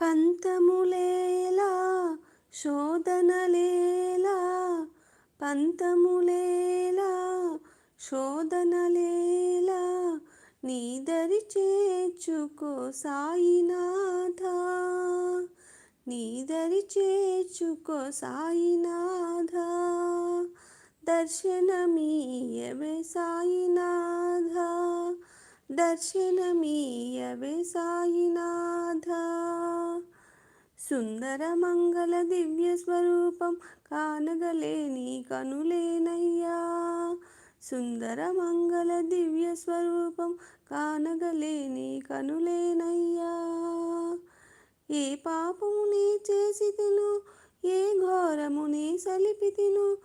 పంతములేలా శోధనలేలా పంతములేలా శోధనలేలా నీదరి చేర్చుకో సాయినాథ నీదరి చేర్చుకో సాయినాథ దర్శనమీయవే సాయినాథ దర్శనమీయవే సాయినాథ. సుందర మంగళ దివ్య స్వరూపం కానగలేని కనులేనయ్యా. సుందర మంగళ దివ్య స్వరూపం కానగలేని కనులేనయ్యా. ఏ పాపముని చేసి తిను ఏ ఘోరముని సలిపి తిను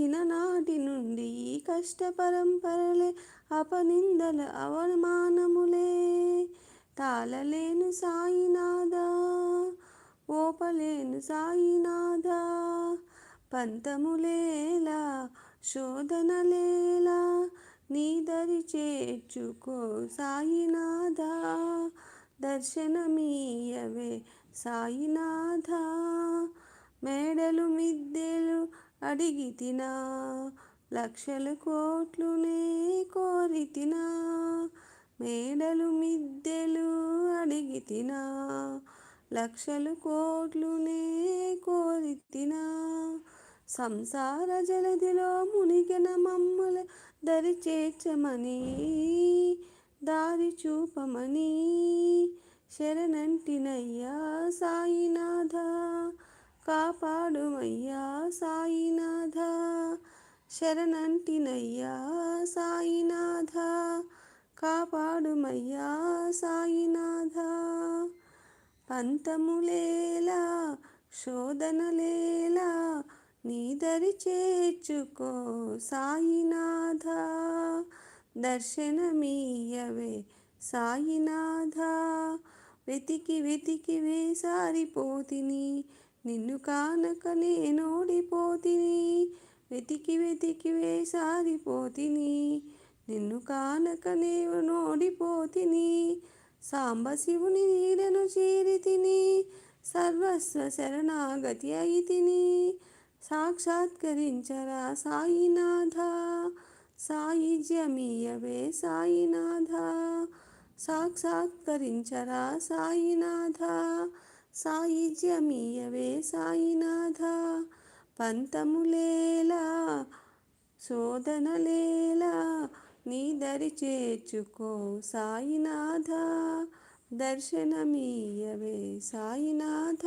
చిన్ననాటి నుండి ఈ కష్ట పరంపరలే అపనిందల అవమానములే. తాళలేను సాయినాథ ఓపలేను సాయినాథ పంతములేలా శోధనలేలా నీదరి చేర్చుకో సాయినాథ దర్శనమీయవే సాయినాథ. మేడలు మిద్దెలు అడిగి తినా లక్షల కోట్లునే కోరి తినా మేడలు మిద్దెలు అడిగి తినా లక్షలు కోట్లునే కోరితినా సంసార జలదిలో మునిగిన మమ్మల దరి చేర్చమని దారి చూపమని. శరణంటినయ్యా సాయినాథ కాపాడుమయ్యా సాయినాథ. శరణంటినయ్యా సాయినాథ కాపాడుమయ్యా సాయినాథ. పంతములేలా శోధనలేలా నీదరి చేర్చుకో సాయినాథ. దర్శనమీయవే సాయినాథ. వెతికి వెతికి వేసారిపోతిని నిన్ను కానక నేనోడిపోతిని. వెతికి వెతికి వేసారిపోతిని నిన్ను కానక నేను నోడిపోతిని సాంబశివుని నీడను చేరి తిని సర్వస్వ శరణాగతి అయి తిని సాక్షాత్కరించరా సాయినాథ సాయిజ్యమీయవే సాయినాథ సాక్షాత్కరించరా సాయినాథ సాయిజ్యమీయవే సాయినాథ పంతములేలా శోధనలేలా నీ దరి చేర్చుకో. సాయినాథ దర్శనమీయవే సాయినాథ.